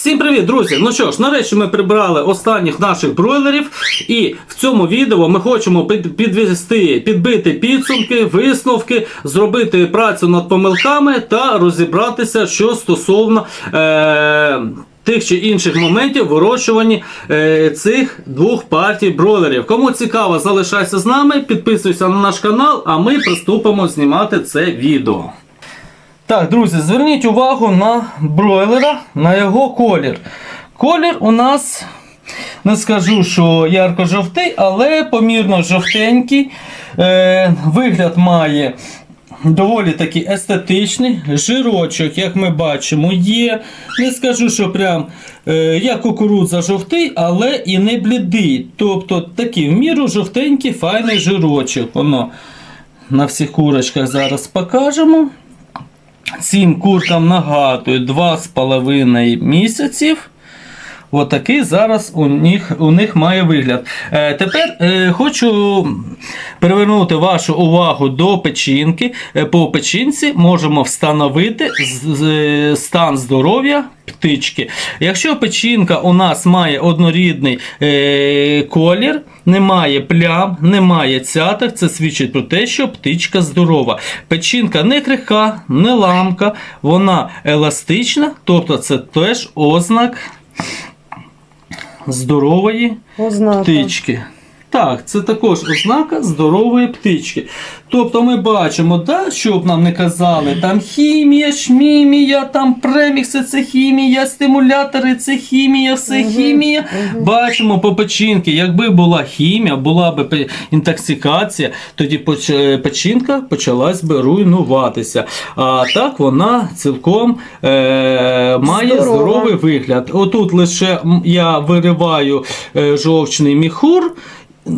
Всім привіт, друзі! Ну що ж, нарешті ми прибрали останніх наших бройлерів, і в цьому відео ми хочемо підвести, підбити підсумки, висновки, зробити працю над помилками та розібратися, що стосовно. Е- Тих чи інших моментів вирощуванні е, цих двох партій бройлерів. Кому цікаво, залишайся з нами, підписуйся на наш канал, а ми приступимо знімати це відео. Так, друзі, зверніть увагу на бройлера, на його колір. Колір у нас, не скажу, що ярко-жовтий, але помірно жовтенький. Е, вигляд має доволі таки естетичний. Жирочок, як ми бачимо, є. Не скажу, що прям е, як кукурудза жовтий, але і не блідий. Тобто такий в міру жовтенький, файний жирочок. Воно на всіх курочках зараз покажемо. Цим куркам нагадую 2,5 місяців. Отакий зараз у них, у них має вигляд. Е, тепер е, хочу привернути вашу увагу до печінки. Е, по печінці можемо встановити з- з- стан здоров'я птички. Якщо печінка у нас має однорідний е, колір, немає плям, немає цяток, це свідчить про те, що птичка здорова. Печінка не крихка, не ламка, вона еластична, тобто це теж ознак здорової Ознака. птички. Так, це також ознака здорової птички. Тобто ми бачимо, да, щоб нам не казали, там хімія, шмімія, там премікси, це хімія, стимулятори, це хімія, все хімія. Бачимо по печінки, якби була хімія, була б інтоксикація, тоді е, печінка почалась би руйнуватися. А так вона цілком е, має Здорова. здоровий вигляд. Отут лише я вириваю е, жовчний міхур.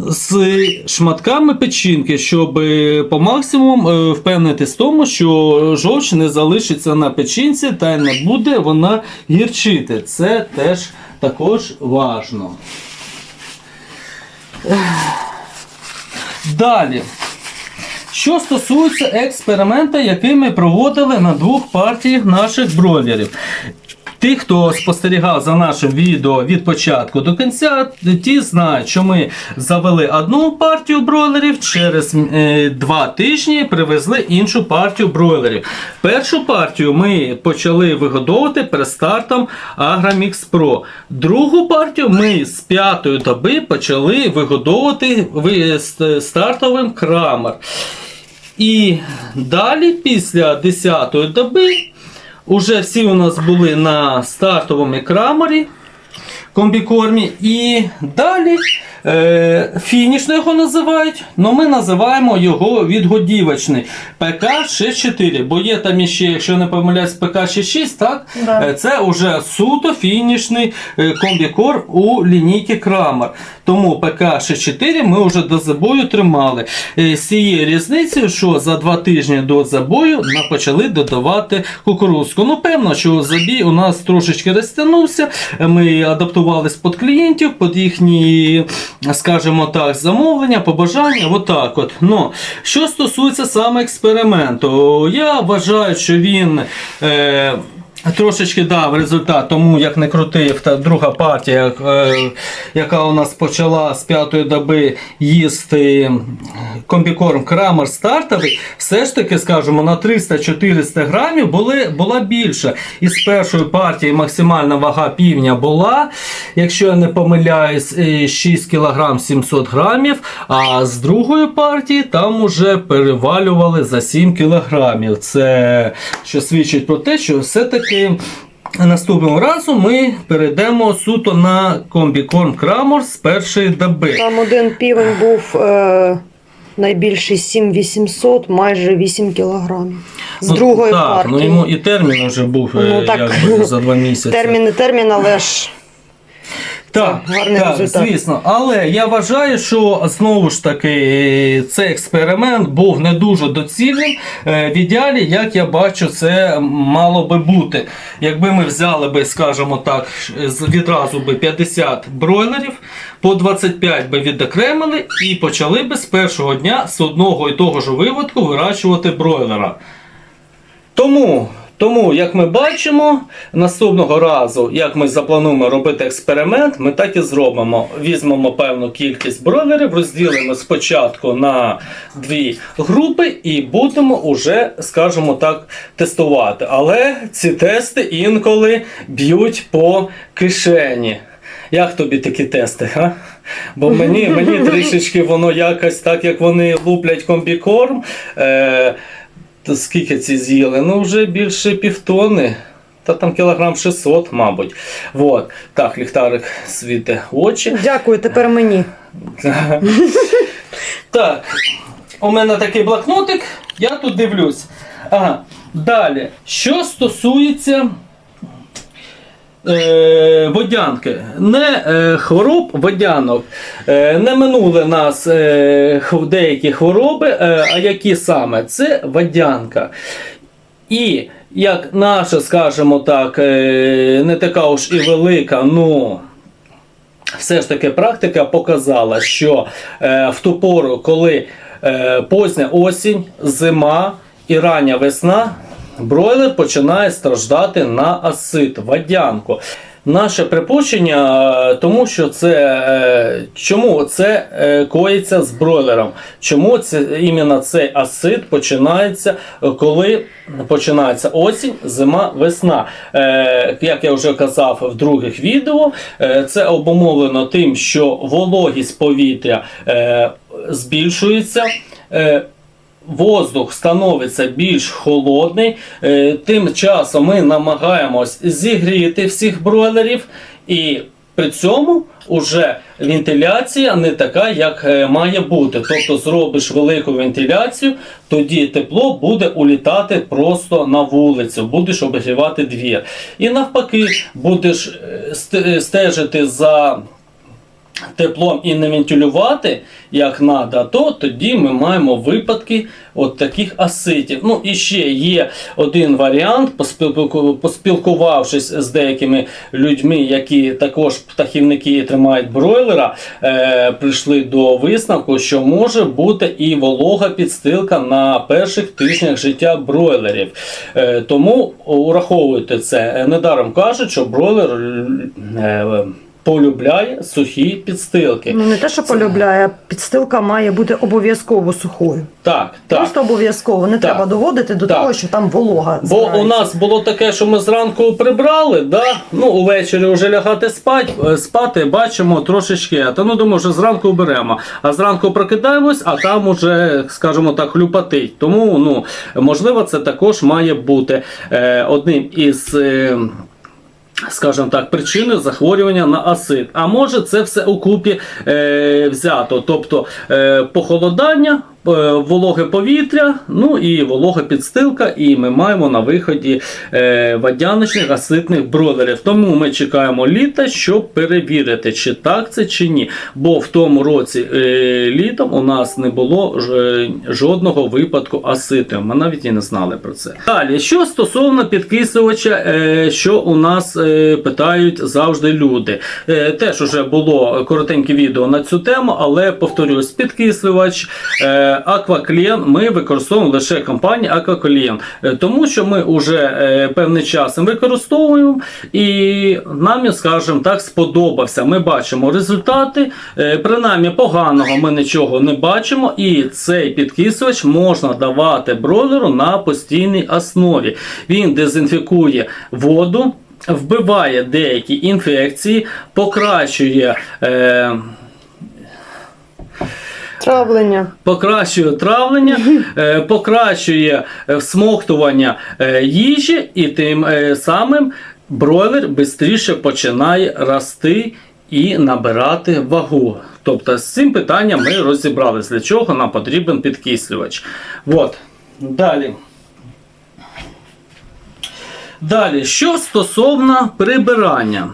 З шматками печінки, щоб е, по максимуму е, впевнитись в тому, що жовч не залишиться на печінці та й не буде вона гірчити. Це теж також важно. Далі. Що стосується експерименту, який ми проводили на двох партіях наших бройлерів. Ті, хто спостерігав за нашим відео від початку до кінця, ті знають, що ми завели одну партію бройлерів, через е, два тижні привезли іншу партію бройлерів. Першу партію ми почали вигодовувати перед стартом Agramix Pro. Другу партію ми з п'ятої доби почали вигодовувати ви- з стартовим крамер. І далі, після 10-ї доби, уже всі у нас були на стартовому крамері комбікормі. І далі фінішно його називають, але ми називаємо його відгодівочний ПК-64. Бо є там іще, якщо не помиляюсь, ПК-66, так? Да. Е, Це вже суто фінішний е, комбікорм у лінійки Крамер. Тому ПК-64 ми вже до забою тримали. Е, З цією різницею, що за два тижні до забою ми почали додавати кукурузку. Ну, певно, що забій у нас трошечки розтягнувся. Е, Ми адаптувались під клієнтів, під їхні, скажімо так, замовлення, побажання. Отак от. Ну, що стосується саме експерименту, я вважаю, що він. Е, Трошечки дав результат, тому як не крутив та друга партія, е, яка у нас почала з п'ятої доби їсти комбікорм Крамер стартовий, все ж таки, скажімо, на 300-400 грамів були, була більша. І з першої партії максимальна вага півня була, якщо я не помиляюсь, е, 6 кг 700 грамів, а з другої партії там уже перевалювали за 7 кг. Це що свідчить про те, що все-таки наступного разу ми перейдемо суто на комбікорм Крамор з першої доби. Там один півень був е, найбільший 7800, майже 8 кілограмів. З Ну, другої так, партії. ну йому і термін вже був е, Ну, так. якби, за два місяці. Термін і термін, але ж Так, гарний так, результат. звісно. Але я вважаю, що знову ж таки цей експеримент був не дуже доцільним. Е, В ідеалі, як я бачу, це мало би бути. Якби ми взяли би, скажімо так, відразу би 50 бройлерів, по 25 би відокремили і почали би з першого дня з одного і того ж виводку вирощувати бройлера. Тому Тому, як ми бачимо, наступного разу, як ми заплануємо робити експеримент, ми так і зробимо. Візьмемо певну кількість бройлерів, розділимо спочатку на дві групи і будемо уже, скажімо так, тестувати. Але ці тести інколи б'ють по кишені. Як тобі такі тести? Га? Бо мені, мені трішечки воно якось так, як вони луплять комбікорм. Е, то скільки ці з'їли? Ну, вже більше півтони. Та там кілограм 600, мабуть. Вот. Так, ліхтарик світе очі. Дякую, тепер мені. Так, у мене такий блокнотик, я тут дивлюсь. Ага. Далі, що стосується водянки, не е, хвороб водянок, е, не минули нас е, деякі хвороби, е, а які саме? Це водянка. І як наша, скажімо так, е, не така уж і велика, ну все ж таки практика показала, що е, в ту пору, коли е, позня осінь, зима і рання весна, бройлер починає страждати на асит, водянку. Наше припущення, е, тому що це е, чому це е, коїться з бройлером? Чому це іменно цей асид починається, коли починається осінь, зима, весна? Як я вже казав в других відео, це обумовлено тим, що вологість повітря збільшується. Воздух становиться більш холодний. Е, Тим часом ми намагаємось зігріти всіх бройлерів, і при цьому уже вентиляція не така, як е, має бути. Тобто зробиш велику вентиляцію, тоді тепло буде улітати просто на вулицю, будеш обігрівати двір. І навпаки, будеш е, стежити за теплом і не вентилювати як треба, то тоді ми маємо випадки от таких аситів. Ну і ще є один варіант, поспілкувавшись з деякими людьми, які також птахівники тримають бройлера, е, прийшли до висновку, що може бути і волога підстилка на перших тижнях життя бройлерів. Е, тому ураховуйте це. Недаром кажуть, що бройлер е, полюбляє сухі підстилки. Ну не те, що полюбляє, підстилка має бути обов'язково сухою. Так, так. Просто обов'язково. Не Так. треба доводити до Так. того, що там волога. Бо у нас було таке, що ми зранку прибрали, да? ну увечері вже лягати спать, е, спати, бачимо трошечки. Та ну думаю, що зранку беремо. А зранку прокидаємось, а там уже, скажімо так, хлюпатить. Тому ну, можливо, це також має бути е, одним із. Е, Скажімо так, причини захворювання на асид. А може це все у купі е, взято. Тобто е, похолодання, вологе повітря, ну і волога підстилка, і ми маємо на виході е, водяничних аситних бройлерів. Тому ми чекаємо літа, щоб перевірити, чи так це чи ні. Бо в тому році е, літом у нас не було е, жодного випадку аситу. Ми навіть і не знали про це. Далі, що стосовно підкислювача, е, що у нас е, питають завжди люди. Е, теж уже було коротеньке відео на цю тему, але повторюсь, підкислювач Акваклен ми використовуємо лише компанія Акваклен, е, тому що ми вже е, певний час використовуємо і нам, скажімо так, сподобався. Ми бачимо результати. Е, принаймні поганого ми нічого не бачимо, і цей підкислювач можна давати бройлеру на постійній основі. Він дезінфікує воду. Вбиває деякі інфекції, покращує Травлення. покращує травлення, е, покращує е, всмоктування е, їжі, і тим самим бройлер швидше починає рости і набирати вагу. Тобто з цим питанням ми розібралися, для чого нам потрібен підкислювач. От. Далі. Далі, що стосовно прибирання.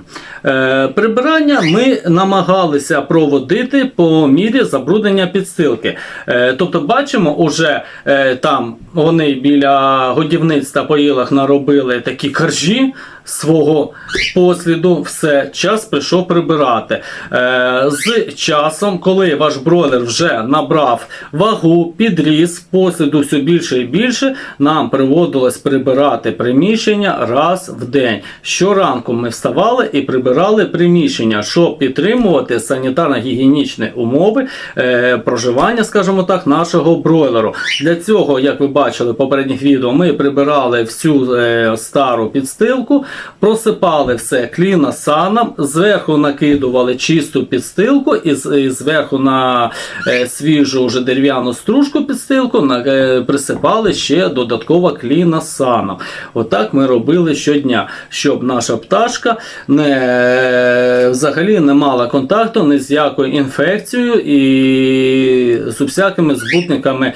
Е, прибирання ми намагалися проводити по мірі забруднення підстилки. Е, тобто, бачимо, уже е, там вони біля годівництва по ілах наробили такі коржі свого посліду, все, час прийшов прибирати. Е, з часом, коли ваш бройлер вже набрав вагу, підріс, посліду все більше і більше, нам приводилось прибирати приміщення раз в день. Щоранку ми вставали і прибирали приміщення, щоб підтримувати санітарно-гігієнічні умови е, проживання, скажімо так, нашого бройлеру. Для цього, як ви бачили в попередніх відео, ми прибирали всю е, стару підстилку, просипали все кліносаном, зверху накидували чисту підстилку і, зверху на е, свіжу вже дерев'яну стружку підстилку е, присипали ще додатково кліносаном. Отак ми робили щодня, щоб наша пташка не, е, взагалі не мала контакту ні з якою інфекцією і з всякими збутниками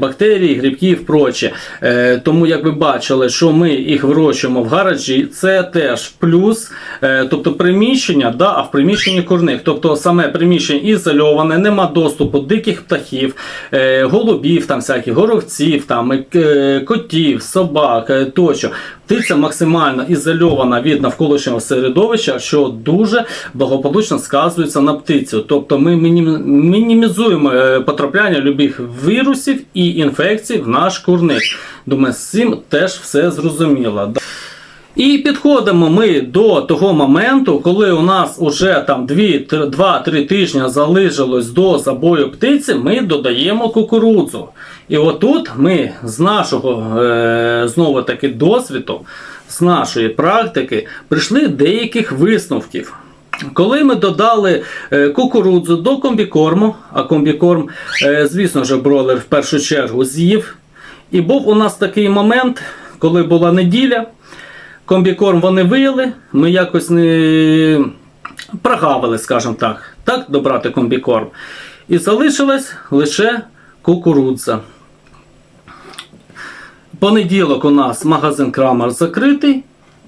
бактерій, грибків, проче. Е, тому, як ви бачили, що ми їх вирощуємо в гаражі, це теж плюс. Е, тобто приміщення, да, а в приміщенні курник. Тобто саме приміщення ізольоване, нема доступу диких птахів, е, голубів, там всяких горовців, там, е, котів, собак тощо. Птиця максимально ізольована від навколишнього середовища, що дуже благополучно сказується на птицю. Тобто ми мінімізуємо потрапляння любих вірусів і інфекцій в наш курник. Думаю, з цим теж все зрозуміло. І підходимо ми до того моменту, коли у нас уже там 2-3 тижні залишилось до забою птиці, ми додаємо кукурудзу. І отут ми з нашого е, знову таки досвіду, з нашої практики, прийшли деяких висновків. Коли ми додали е, кукурудзу до комбікорму, а комбікорм, е, звісно ж, бройлер в першу чергу з'їв. І був у нас такий момент, коли була неділя. Комбікорм вони вияли, ми якось не прогавили, скажімо так, так добрати комбікорм. І залишилась лише кукурудза. Понеділок у нас магазин Крамер закритий.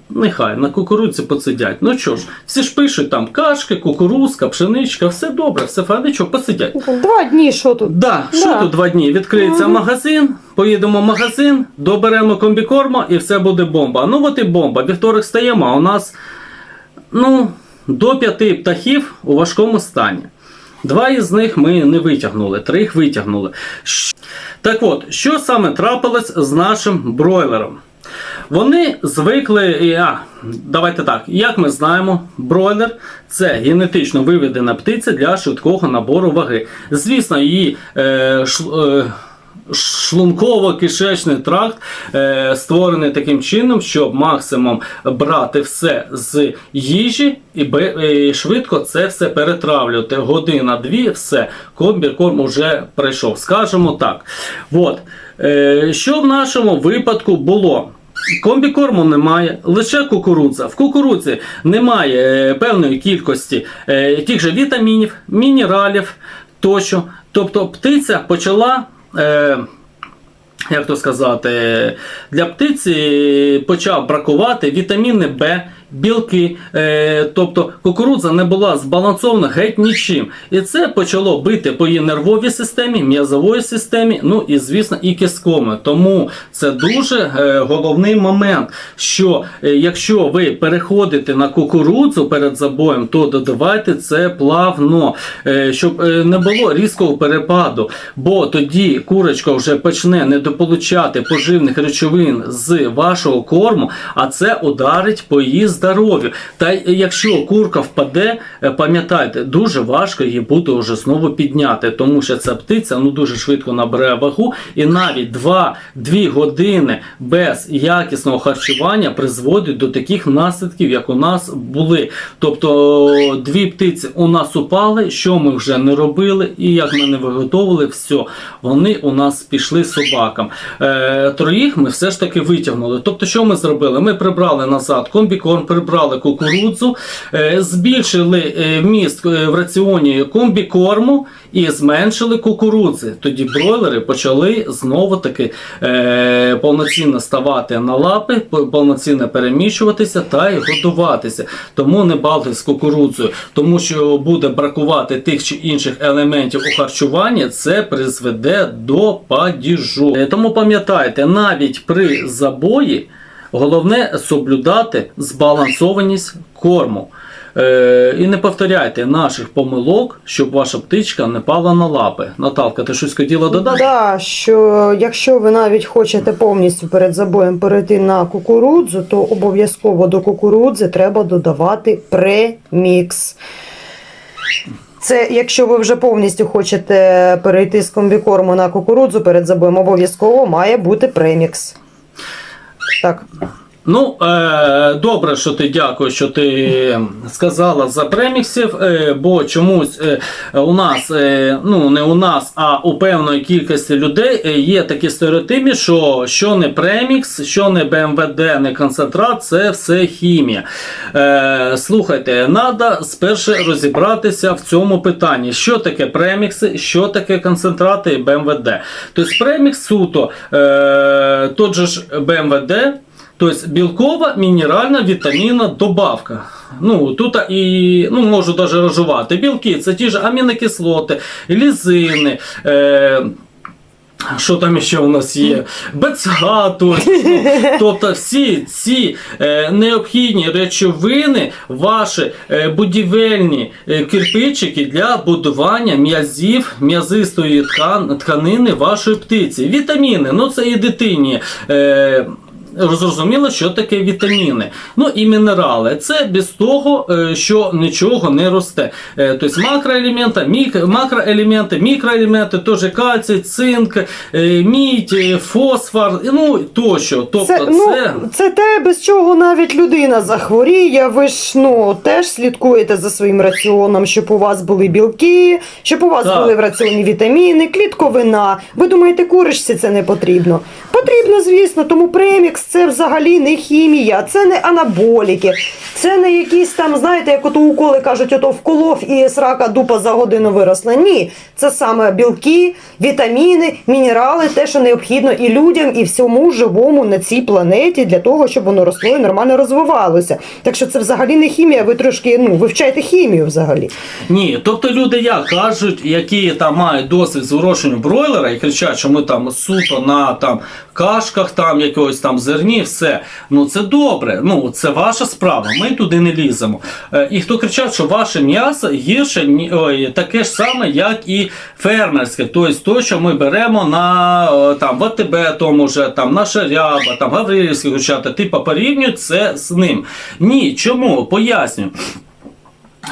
Нехай на кукурудзі посидять. Ну що ж, всі ж пишуть там кашки, кукурузка, пшеничка, все добре, все файно, що посидять. Два дні, що тут? Да, що Да. тут два дні? Відкриється магазин, поїдемо в магазин, доберемо комбікорма і все буде бомба. Ну от і бомба. Вівторок стаємо, а у нас ну, до п'яти птахів у важкому стані. Два із них ми не витягнули, три їх витягнули. Щ- Так от, що саме трапилось з нашим бройлером? Вони звикли, а, давайте так, як ми знаємо, бройлер це генетично виведена птиця для швидкого набору ваги. Звісно, її е, ш, е, шлунково-кишечний тракт е, створений таким чином, щоб максимум брати все з їжі і, бе- і швидко це все перетравлювати. Година-дві, все, комбікорм уже прийшов. Скажемо так. От. Е, що в нашому випадку було? Комбікорму немає, лише кукурудза. В кукурудзі немає е, певної кількості е, тих же вітамінів, мінералів тощо. Тобто птиця почала. Е, як то сказати, для птиці почав бракувати вітаміни Б, білки. Е, тобто кукурудза не була збалансована геть нічим. І це почало бити по її нервовій системі, м'язової системі, ну і звісно, і кістковій. Тому це дуже е, головний момент, що е, якщо ви переходите на кукурудзу перед забоєм, то додавайте це плавно, е, щоб е, не було різкого перепаду. Бо тоді курочка вже почне недополучати поживних речовин з вашого корму, а це ударить по її здоров'ю. Та якщо курка впаде, е, пам'ятайте, дуже важко її буде вже знову підняти, тому що ця птиця ну дуже швидко набере вагу, і навіть 2-2 години без якісного харчування призводять до таких наслідків, як у нас були. Тобто дві птиці у нас упали, що ми вже не робили, і як ми не виготовили, все, вони у нас пішли собакам. Е, троїх ми все ж таки витягнули. Тобто, що ми зробили? Ми прибрали назад комбікорм, прибрали кукурудзу, е, збільшили е, вміст е, в раціоні комбікорму і зменшили кукурудзи. Тоді бройлери почали знову таки е, повноцінно ставати на лапи, повноцінно переміщуватися та й годуватися. Тому не балтесь з кукурудзою, тому що буде бракувати тих чи інших елементів у харчуванні, це призведе до падіжу. Тому пам'ятайте, навіть при забої Головне соблюдати збалансованість корму. Е, і не повторяйте наших помилок, щоб ваша птичка не пала на лапи. Наталка, ти щось хотіла додати? Да, що якщо ви навіть хочете повністю перед забоєм перейти на кукурудзу, то обов'язково до кукурудзи треба додавати премікс. Це якщо ви вже повністю хочете перейти з комбікорму на кукурудзу перед забоєм, обов'язково має бути премікс. Так. Ну, е, добре, що ти дякую, що ти сказала за преміксів, е, бо чомусь е, у нас, е, ну не у нас, а у певної кількості людей е, є такі стереотипи, що що не премікс, що не БМВД, не концентрат, це все хімія. Е, слухайте, треба спершу розібратися в цьому питанні, що таке премікси, що таке концентрати БМВД. Тобто премікс суто, е, тот же ж БМВД. Тобто білкова, мінеральна, вітамінна добавка. Ну, тут і ну, можу навіть розжувати. Білки це ті ж амінокислоти, лізини. Е, що там ще у нас є? То- ну, тобто всі ці е, необхідні речовини, ваші е, будівельні е, кирпичики для будування м'язів, м'язистої тканини вашої птиці. Вітаміни, ну це і дитині. Зрозуміло, що таке вітаміни. Ну і мінерали. Це без того, е, що нічого не росте. Е, Тобто макроелементи, мік... макроелементи, мікроелементи, теж кальцій, цинк, е, мідь, фосфор, ну тощо. Тобто Це, ну, це те, без чого навіть людина захворіє. Ви ж ну, теж слідкуєте за своїм раціоном, щоб у вас були білки, щоб у вас Так. були в раціоні вітаміни, клітковина. Ви думаєте, курочці це не потрібно? Потрібно, звісно, тому премікс це взагалі не хімія, це не анаболіки, це не якісь там, знаєте, як ото уколи кажуть, ото вколов і срака дупа за годину виросла. Ні, це саме білки, вітаміни, мінерали, те, що необхідно і людям, і всьому живому на цій планеті для того, щоб воно росло і нормально розвивалося. Так що це взагалі не хімія. Ви трошки ну вивчайте хімію взагалі. Ні, тобто люди як кажуть, які там мають досвід з вирощенням бройлера і кричать, що ми там суто на там кашках, там якогось там зерні, все. Ну це добре. Ну це ваша справа. Ми туди не ліземо. Е, і хто кричать, що ваше м'ясо гірше ой, таке ж саме, як і фермерське. Тобто то, що ми беремо на е, там ВТБ, тому же там наша ряба, там Гаврилівські гучата, типу порівнюють це з ним. Ні, чому? Поясню.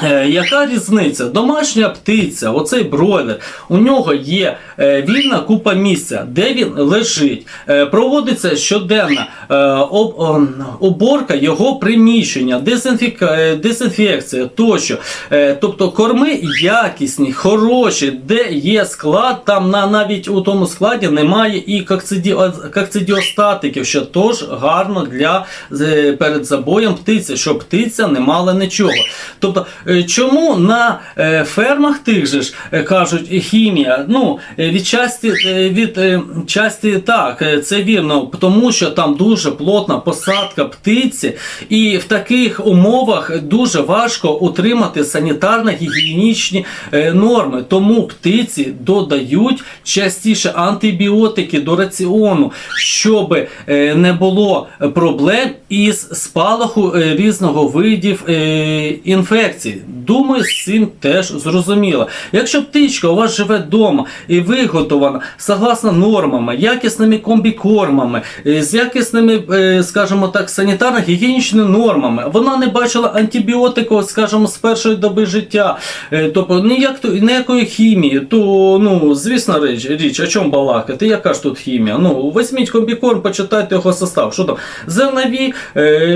Е, яка різниця? Домашня птиця, оцей бройлер, у нього є е, вільна купа місця, де він лежить. Е, проводиться щоденна об, о, уборка його приміщення, дезінфекція тощо. Тобто корми якісні, хороші, де є склад, там на, навіть у тому складі немає і коксиді- що теж гарно для перед забоєм птиці, щоб птиця не мала нічого. Тобто, чому на е, фермах тих же ж е, кажуть е, хімія? Ну, е, від часті, е, від е, часті так, е, це вірно, тому що там дуже плотна посадка птиці, і в таких умовах дуже важко утримати санітарно-гігієнічні е, норми. Тому птиці додають частіше антибіотики до раціону, щоб е, не було проблем із спалаху е, різного видів е, Думаю, з цим теж зрозуміло. Якщо птичка у вас живе вдома і виготовлена согласно нормами, якісними комбікормами, е, з якісними, е, скажімо так, санітарно-гігієнічними нормами, вона не бачила антибіотику, скажімо, з першої доби життя, Е, тобто ніяк, ніякої хімії, то ну, звісно річ, річ, о чому балакати? Яка ж тут хімія? Ну, візьміть комбікорм, почитайте його состав. Що там? Зернові,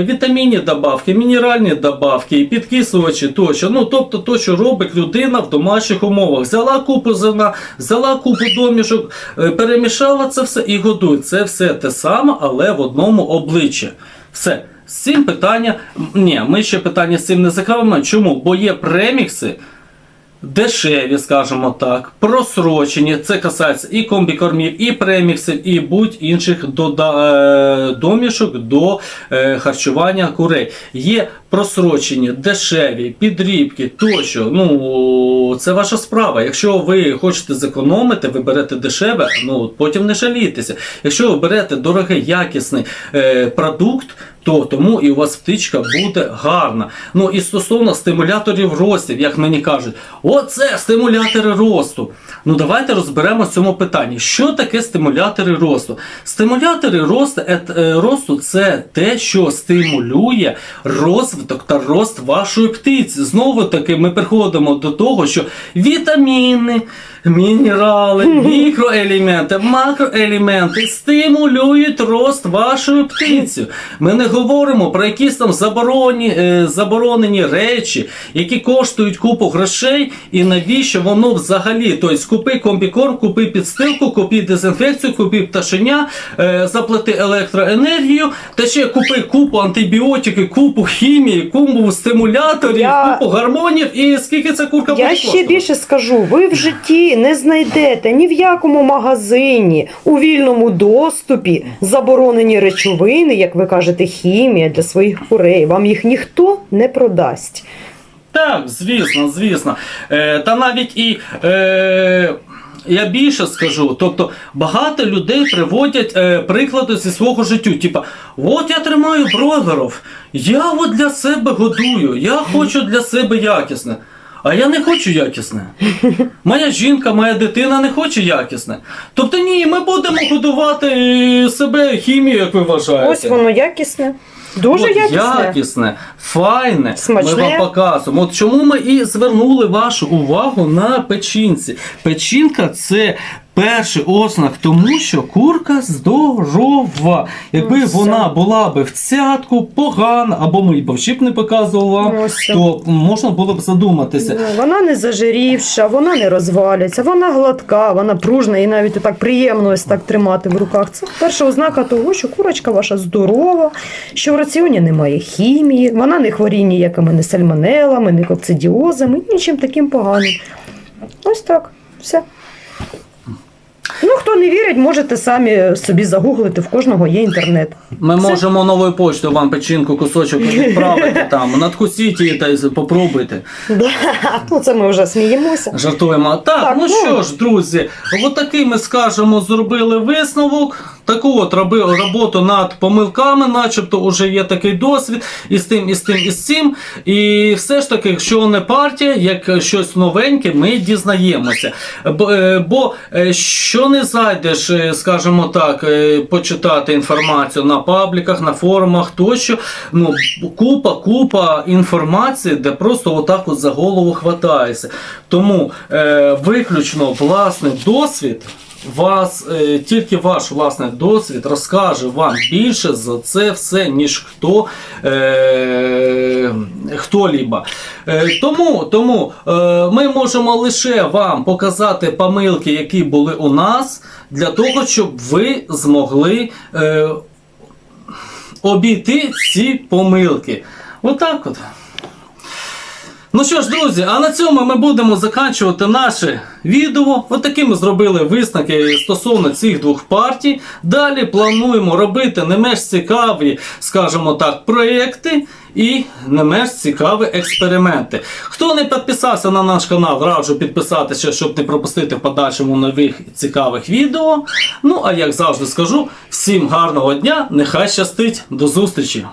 вітамінні добавки, мінеральні добавки, підкислювачі тощо. Ну, тобто то, що робить людина в домашніх умовах. Взяла купу зерна, взяла купу домішок, е, перемішала це все і годує. Це все те саме, але в одному обличчі. Все. З цим питання. Ні, ми ще питання з цим не закриваємо. Чому? Бо є премікси. Дешеві, скажімо так, просрочені. Це касається і комбікормів, і преміксів, і будь-інших е, домішок до е, харчування курей. Є просрочені, дешеві, підрібки тощо. Ну це ваша справа. Якщо ви хочете зекономити, ви берете дешеве, ну потім не жалійтеся. Якщо ви берете дорогий, якісний е, продукт, то тому і у вас птичка буде гарна. Ну і стосовно стимуляторів ростів, як мені кажуть, оце стимулятори росту. Ну давайте розберемо в цьому питанні. Що таке стимулятори росту? Стимулятори росту, е, е, росту це те, що стимулює розвиток та рост вашої птиці. Знову таки, ми приходимо до того, що вітаміни, мінерали, мікроелементи, макроелементи стимулюють рост вашої птиці. Ми не говоримо про якісь там заборонені, е, заборонені речі, які коштують купу грошей, і навіщо воно взагалі? Тобто купи комбікорм, купи підстилку, купи дезінфекцію, купи пташеня, е, заплати електроенергію, та ще купи купу антибіотики, купу хімії, купу стимуляторів, Я- купу гормонів, і скільки ця курка буде Я ще коштувати? більше скажу: ви в житті не знайдете ні в якому магазині у вільному доступі заборонені речовини, як ви кажете, хімія для своїх курей. Вам їх ніхто не продасть. Так, звісно, звісно. Е, та навіть і. Е, я більше скажу, тобто багато людей приводять е, приклади зі свого життя. Типа, от я тримаю бройлерів, я от для себе годую, я хочу для себе якісне. А я не хочу якісне. Моя жінка, моя дитина не хоче якісне. Тобто ні, ми будемо годувати е, себе хімією, як ви вважаєте. Ось воно якісне. Дуже От якісне. якісне, файне. Смачне. Ми вам показуємо. От чому ми і звернули вашу увагу на печінці. Печінка це перший ознак тому, що курка здорова. Якби Ну, вона була би в цятку, погана, або ми б не показували вам, Ну, то можна було б задуматися. Ну, Вона не зажирівша, вона не розвалюється, вона гладка, вона пружна і навіть так приємно ось так тримати в руках. Це перша ознака того, що курочка ваша здорова, що в раціоні немає хімії, вона не хворіє ніякими не сальмонелами, не кокцидіозами, нічим таким поганим. Ось так, все. Ну, хто не вірить, можете самі собі загуглити, в кожного є інтернет. Ми Це- можемо новою почтою вам печінку кусочок відправити там, надкусіть її та спробуйте. попробуйте. Да. Ну, це ми вже сміємося. Жартуємо. Так, Так, ну ну. що ж, друзі, отакий ми скажемо, зробили висновок. Таку от роби роботу над помилками, начебто вже є такий досвід і з тим, і з тим, і з цим. І все ж таки, якщо не партія, як щось новеньке, ми дізнаємося. Бо, е, е, що не зайдеш, е, скажімо так, почитати інформацію на пабліках, на форумах тощо, ну, купа, купа інформації, де просто отак от за голову хватаєшся. Тому е, виключно власний досвід. Вас е, тільки ваш власний досвід розкаже вам більше за це все, ніж хто е, хто-лібо. Е, тому тому е, ми можемо лише вам показати помилки, які були у нас, для того, щоб ви змогли е, обійти ці помилки. Отак от. Ну що ж, друзі, а на цьому ми будемо закінчувати наше відео. От такі ми зробили висновки стосовно цих двох партій. Далі плануємо робити не менш цікаві, скажімо так, проекти і не менш цікаві експерименти. Хто не підписався на наш канал, раджу підписатися, щоб не пропустити в подальшому нових цікавих відео. Ну а як завжди скажу, всім гарного дня, нехай щастить, до зустрічі!